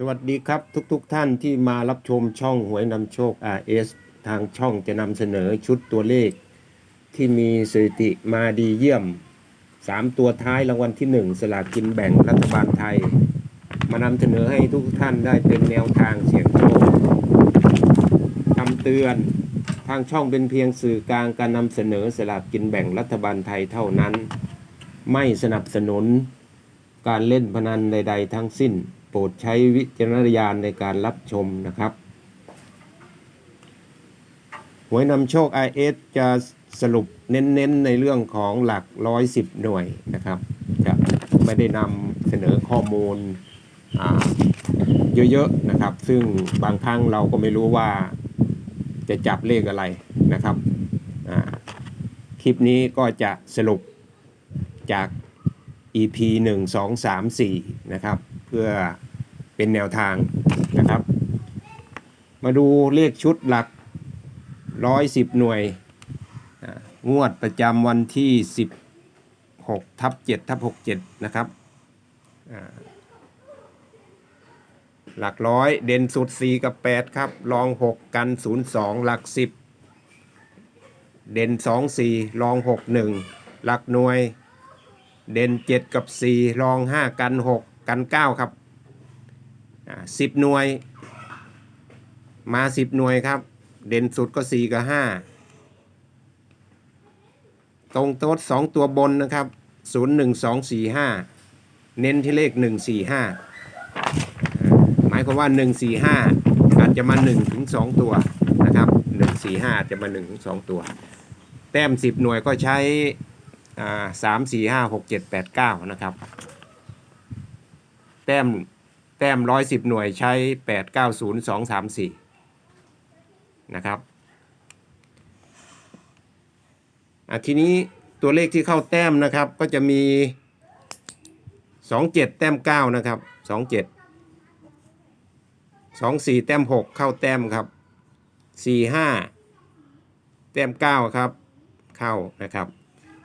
สวัสดีครับทุกๆทท่านที่มารับชมช่องหวยนำโชค RS ทางช่องจะนำเสนอชุดตัวเลข ที่มีสถิติมาดีเยี่ยม 3 ตัวท้ายรางวัลที่ 1 สลากกินแบ่งรัฐบาลไทย มานำเสนอให้ทุกท่านได้เป็นแนวทางเสี่ยงโชคคำเตือนทางช่องเป็นเพียงสื่อกลางการนำเสนอสลากกินแบ่งรัฐบาลไทยเท่านั้น ไม่สนับสนุน การเล่นพนันใด ๆ ทั้งสิ้น โปรดใช้วิจารณญาณในการรับชมนะครับหวยนำโชค IS จะสรุปเน้นๆในเรื่องของหลัก 110 หน่วยนะครับ จะไม่ได้นำเสนอข้อมูลเยอะๆนะครับ ซึ่งบางครั้งเราก็ไม่รู้ว่าจะจับเลขอะไรนะครับ คลิปนี้ก็จะสรุปจาก EP 1 2 3 4 นะครับ เพื่อเป็นแนวทางนะครับ มาดูเลขชุดหลัก 110 หน่วย งวดประจำวันที่ 16ทับ7ทับ67 นะครับ หลักร้อยเด่นสุด 4 กับ 8 ครับ รอง 6 กัน 02 หลัก 10 เด่น 2 4 รอง 6 1 หลักหน่วย เด่นเจ็ดกับสี่รองห้ากันหกกันเก้าครับสิบหน่วย มาสิบหน่วยครับ เด่นสุดก็สี่กับห้าตรงโต๊ดสองตัวบนนะครับศูนย์หนึ่งสองสี่ห้าเน้นที่เลขหนึ่งสี่ห้าหมายความว่าหนึ่งสี่ห้าอาจจะมาหนึ่งถึงสองตัวนะครับหนึ่งสี่ห้าจะมาหนึ่งถึงสองตัว แต้มสิบหน่วยก็ใช้ สามสี่ห้าหกเจ็ดแปดเก้านะครับ แต้มแต้มร้อยสิบหน่วยใช้แปดเก้าศูนย์สองสามสี่นะครับอะทีนี้ตัวเลขที่เข้าแต้มนะครับก็จะมีสองเจ็ดแต้มเก้านะครับสองเจ็ดสองสี่แต้มหกเข้าแต้มครับสี่ห้าแต้มเก้าครับเข้านะครับ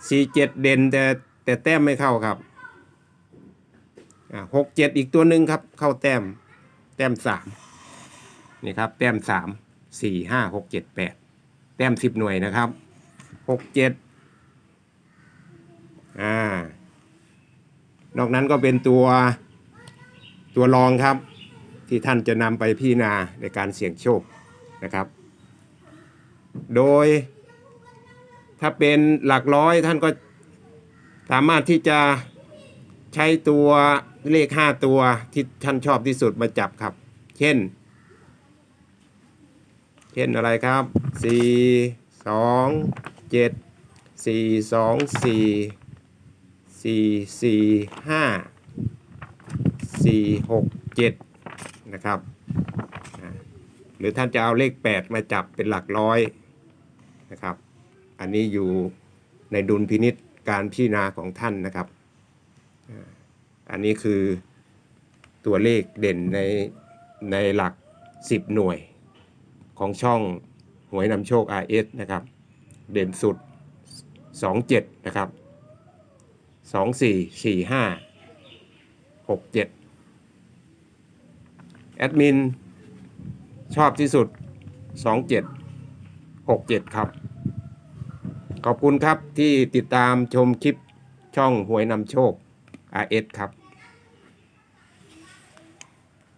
สี่เจ็ดเด่นแต่แต่แต้มไม่เข้าครับหกเจ็ดอีกตัวหนึ่งครับ เข้าแต้ม แต้มสามนี่ครับ แต้มสามสี่ห้าหกเจ็ดแปดแต้มสิบหน่วยนะครับหกเจ็ดอ่านอกนั้นก็เป็นตัวตัวรองครับ ที่ท่านจะนำไปพิจารณาในการเสี่ยงโชคนะครับ โดย ถ้าเป็นหลักร้อยท่านก็สามารถที่จะใช้ตัวเลขห้าตัวที่ท่านชอบที่สุดมาจับครับ เช่น เช่นอะไรครับสี่สองเจ็ดสี่สองสี่สี่สี่ห้าสี่หกเจ็ดนะครับ หรือท่านจะเอาเลขแปดมาจับเป็นหลักร้อยนะครับ อันนี้อยู่ในดุลพินิษการพิจารณาของท่านนะครับ อันนี้คือตัวเลขเด่นในในหลัก 10 หน่วยของช่องหวยนำโชค RS นะครับ เด่นสุด 27 นะครับ 24 45 67 แอดมิน ชอบที่สุด 27 67 ครับ ขอบคุณครับที่ติดตามชมคลิปช่องหวยนำโชค RS ครับ